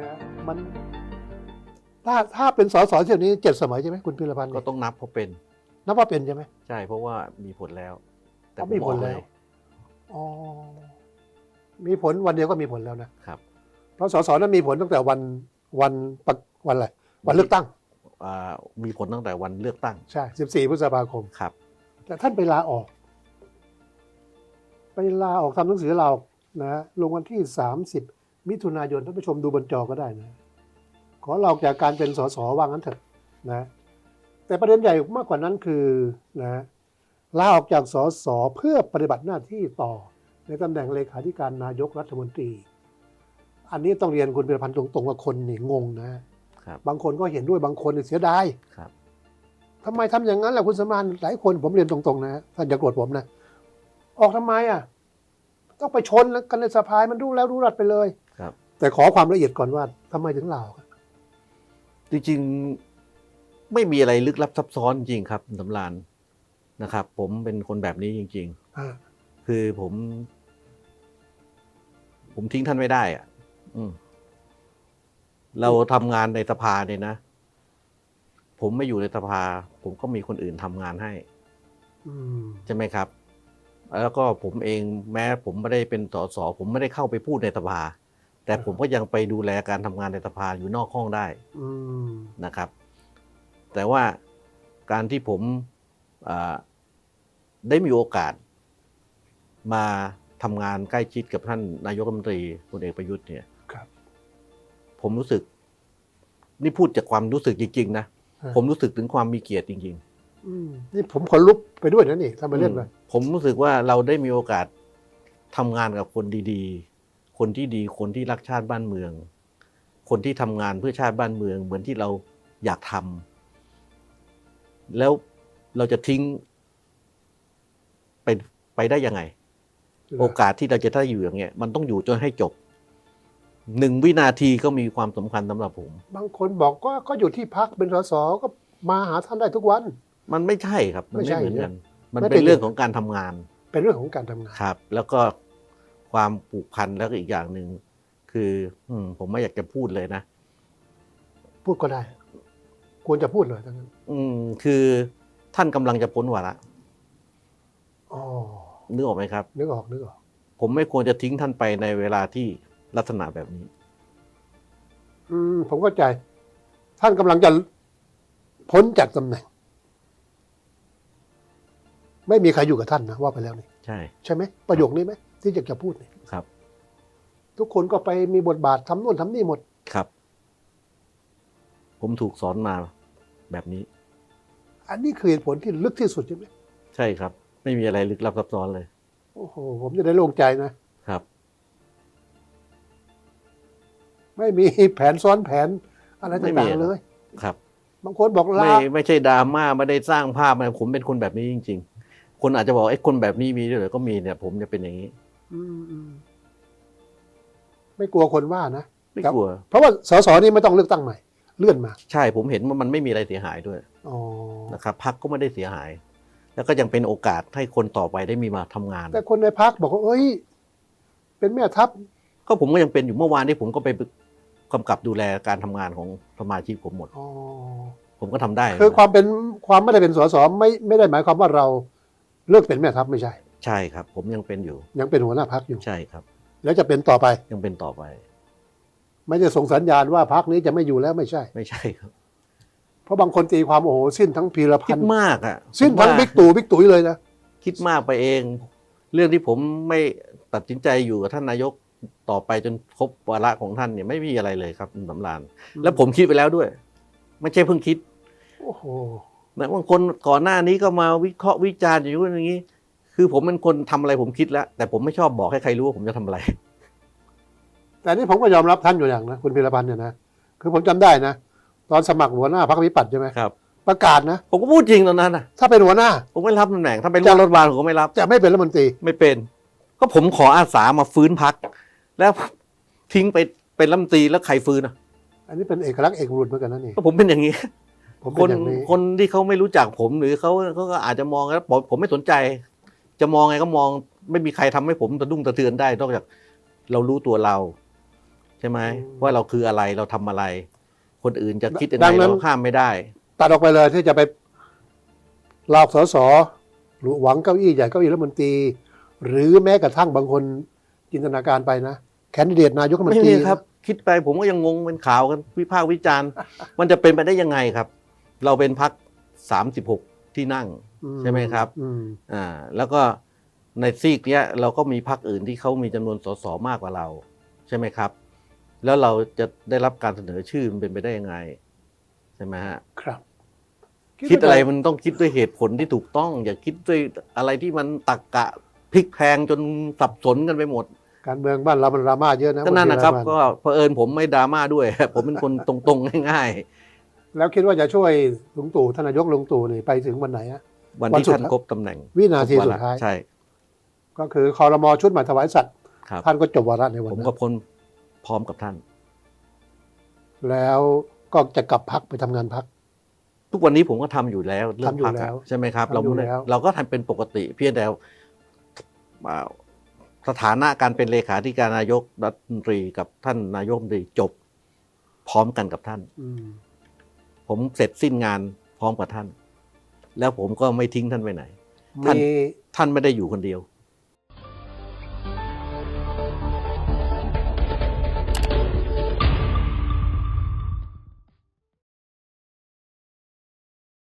ไหมฮะมันถ้าถ้าเป็นสสเที่ยวนี้เจ็ดสมัยใช่ไหมคุณพิรพันธ์ก็ต้องนับเพราะเป็น นับว่าเป็นใช่ไหมใช่เพราะว่ามีผลแล้ว แต่อ๋อผมมีผลออกแล้วเยอ๋อมีผลวันเดียวก็มีผลแล้วนะครับ เพราะสสนั้นมีผลตั้งแต่วันวันประวันอะไรวันเลือกตั้งอ่ามีผลตั้งแต่วันเลือกตั้งใช่สิบสี่พฤษภาคมครับ แต่ท่านไปลาออก ไปลาออกทำหนังสือลาออกนะลงวันที่สา มสิบมิถุนายนท่านผู้ชมดูบนจอก็ได้นะ ขอลาออกจากการเป็นสสว่างั้นเถอะนะ แต่ประเด็นใหญ่มากกว่านั้นคือนะลาออกจากสสเพื่อปฏิบัติหน้าที่ต่อในตำแหน่งเลขาธิการนายกรัฐมนตรี อันนี้ต้องเรียนคุณเปรพันธ์ตรงๆว่าคนนี่งงนะครับบางคนก็เห็นด้วยบางคนเนี่ยเสียดายครับทำไมทำอย่างนั้นล่ะคุณสมานหลายคนผมเรียนตรงๆนะท่านอย่าโกรธผมนะ ออกทำไมอะ ต้องไปชนกันในสภามันรู้แล้วรู้รัดไปเลยครับ แต่ขอความละเอียดก่อนว่าทำไมถึงลาออกอะจริงๆไม่มีอะไรลึกลับซับซ้อนจริงครับคุณสำรานนะครับ ผมเป็นคนแบบนี้จริง อ่าๆ คือผม ผมทิ้งท่านไม่ได้อะอืมเราทำงานในสภาเนี่ยนะ ผมไม่อยู่ในสภา ผมก็มีคนอื่นทำงานให้ อืมใช่ไหมครับ แล้วก็ผมเองแม้ผมไม่ได้เป็นสสผมไม่ได้เข้าไปพูดในสภา แต่ผมก็ยังไปดูแลการทำงานในสภาอยู่นอกห้องได้อืมนะครับ แต่ว่าการที่ผมอ่าได้มีโอกาส มาทำงานใกล้ชิดกับท่านนายกรัฐมนตรีพลเอกประยุทธ์เนี่ย ครับ ผมรู้สึก นี่พูดจากความรู้สึกจริงๆนะผมรู้สึกถึงความมีเกียรติจริง ๆ อืมนี่ผมขนลุกไปด้วยนะนี่ถ้ามาเล่นไป อืมผมรู้สึกว่าเราได้มีโอกาสทำงานกับคนดีๆ คนที่ดีคนที่รักชาติบ้านเมือง คนที่ทำงานเพื่อชาติบ้านเมือง เหมือนที่เราอยากทำแล้วเราจะทิ้งไปไปได้ยังไง โอกาสที่เราจะได้อยู่อย่างเงี้ยมันต้องอยู่จนให้จบหนึ่งวินาทีก็มีความสำคัญสำหรับผม บางคนบอกก็ก็อยู่ที่พักเป็นสสก็มาหาท่านได้ทุกวัน มันไม่ใช่ครับ มันไม่ไม่ใช่เหมือนกัน มันไม่เป็เป็นนเรื่องของการทำงาน เป็นเรื่องของการทำงานครับ แล้วก็ ความผูกพันแล้วก็อีกอย่างหนึ่งคือ อืม ผมไม่อยากจะพูดเลยนะ พูดก็ได้ ควรจะพูดเลยทั้งนั้นอืม คือท่านกำลังจะพ้นวาระอ๋อนึกออกไหมครับ นึกออกนึกออก ผมไม่ควรจะทิ้งท่านไปในเวลาที่ลักษณะแบบนี้ อืม ผมเข้าใจ ท่านกำลังจะพ้นจากตำแหน่ง ไม่มีใครอยู่กับท่านนะว่าไปแล้วนี่ใช่ ใช่ไหมประโยคนี้ไหม ที่อยากจะพูดเนี่ยครับ ทุกคนก็ไปมีบทบาททำนู่นทำนี่หมดครับ ผมถูกสอนมาแบบนี้ อันนี้คือเหตุผลที่ลึกที่สุดใช่ไหมใช่ครับ ไม่มีอะไรลึกลับซับซ้อนเลย โอ้โหผมจะได้โล่งใจนะครับ ไม่มีแผนซ้อนแผนอะไรไม่มี ต่างๆเลย ครับ บางคนบอกลาไม่ไม่ใช่ดราม่าไม่ได้สร้างภาพอะไรผมเป็นคนแบบนี้จริง ๆ คนอาจจะบอกไอ้คนแบบนี้มีด้วยเหรอก็มีเนี่ย ผมจะเป็นอย่างนี้ อืมอืมไม่กลัวคนว่านะไม่ครับกลัว เพราะว่าสสนี่ไม่ต้องเลือกตั้งใหม่ เลื่อนมา ใช่ผมเห็นว่ามันไม่มีอะไรเสียหายด้วยอ๋อนะครับพักก็ไม่ได้เสียหาย แล้วก็ยังเป็นโอกาสให้คนต่อไปได้มีมาทำงาน แต่คนในพักบอกว่าเอ้ย เป็นแม่ทัพ ก็ผมก็ยังเป็นอยู่เมื่อวานที่ผมก็ไปกำกับดูแลการทำงานของสมาชิกผมหมดอ๋อผมก็ทำได้ คือความเป็นความไม่ได้เป็นสสไม่ไม่ได้หมายความว่าเราเลิกเป็นแม่ทัพไม่ใช่ ใช่ครับ ผมยังเป็นอยู่ ยังเป็นหัวหน้าพักอยู่ ใช่ครับ แล้วจะเป็นต่อไป ยังเป็นต่อไป ไม่ได้ส่งสัญญาณว่าพักนี้จะไม่อยู่แล้วไม่ใช่ ไม่ใช่ครับ เพราะบางคนตีความโอ้โหสิ้นทั้งพีรพัคินดธ์มากอะสิ้นทั้งผมว่าบิ๊กตู่บิ๊กตุ๋ยเลยนะ คิดมากไปเอง เรื่องที่ผมไม่ตัดสินใจอยู่กับท่านนายกต่อไปจนครบวาระของท่านเนี่ยไม่มีอะไรเลยครับคุณสำรานแล้วผมคิดไปแล้วด้วย ไม่ใช่เพิ่งคิด โอ้โห นะบางคนก่อนหน้านี้ก็มาวิเคราะห์วิจารณ์อย่างนู้นอย่างนี้ คือผมเป็นคนทำอะไรผมคิดแล้ว แต่ผมไม่ชอบบอกให้ใครรู้ว่าผมจะทำอะไร แต่นี่ผมก็ยอมรับท่านอยู่อย่างนะคุณพีรพันธ์เนี่ยนะคือผมจำได้นะตอนสมัครหัวหน้าพรรควิปัตย์ใช่ไหมครับประกาศนะ ผมก็พูดจริงตอนนั้นนะถ้าเป็นหัวหน้า ผมไม่รับตำแหน่งถ้าเป็นรัฐบาลผมก็ไม่รับจะไม่เป็นรัฐมนตรีไม่เป็น ก็ผมขออาสามาฟื้นพักแล้วทิ้งไปเป็นรัฐมนตรีแล้วใครฟื้นอะ อันนี้เป็นเอกลักษณ์เอกรุษเหมือนกันนะนี่ก็ผมเป็นอย่างนี้ผมคเป็นนอย่างนี้คนที่เขาไม่รู้จักผมหรือเขาเขาก็อาจจะมองแล้วผมผมไม่สนใจ จะมองไงก็มองไม่มีใครทำให้ผมสะดุ้งสะเทือนได้นอกจากเรารู้ตัวเรา ใช่ไหมอืมว่าเราคืออะไรเราทำอะไร คนอื่นจะคิดยังดัไงงนั้นเราห้ามไม่ได้ ตัดออกไปเลยที่จะไปลาออกสสหรือหวังเก้าอี้ใหญ่เก้าอี้รัฐมนตรี หรือแม้กระทั่งบางคนจินตนาการไปนะแคนดิเดตนายกรัฐมนไม่ตรีมีครับ คิดไปผมก็ยังงงเป็นข่าวกันวิพากษ์วิจารณ์ มันจะเป็นไปได้ยังไงครับ เราเป็นพักสามสิบหกที่นั่งอื ใช่ไหมครับอืมอ่าแล้วก็ในซีกเนี้ยเราก็มีพักอื่นที่เขามีจำนวนสสมากกว่าเรา ใช่ไหมครับ แล้วเราจะได้รับการเสนอชื่อมันเป็นไปได้ยังไง ใช่ไหมฮะครับ คิดอะไรว่ามันต้องคิดด้วยเหตุผลที่ถูกต้อง อย่าคิดด้วยอะไรที่มันตักกะพลิกแพลงจนสับสนกันไปหมด การเมืองบ้านเรามันดราม่าเยอะนะก็นั่นนะครับางทีก็เผอิญผมไม่ดราม่าด้วย ผมเป็นคนตรงๆง่ายแล้วคิดว่าจะช่วยลุงตู่ท่านนายกลุงตู่นี่ไปถึงวันไหนฮะๆ วันวันที่สุดท่านครบตำแหน่ง วินาทีครบวสุระดท้ายใช่ ก็คือคอรมอชุดใหม่ถวายสัตว์ครับท่านก็จบวาระในวันผมนั้นก็พ้นพร้อมกับท่าน แล้วก็จะกลับพักไปทำงานพักทุกวันนี้ผมก็ทำอยู่แล้วเรื่องทำอยู่พักแล้วใช่ไหมครับทำอยู่ไม่ได้แล้วเราก็ทำเป็นปกติเพียงแต่อ่าสถานะการเป็นเลขาธิการนายกรัฐมนตรีกับท่านนายกรัฐมนตรีจบพร้อมกันกับท่านอืมผมเสร็จสิ้นงานพร้อมกับท่าน แล้วผมก็ไม่ทิ้งท่านไปไหนท่านมีท่านไม่ได้อยู่คนเดียว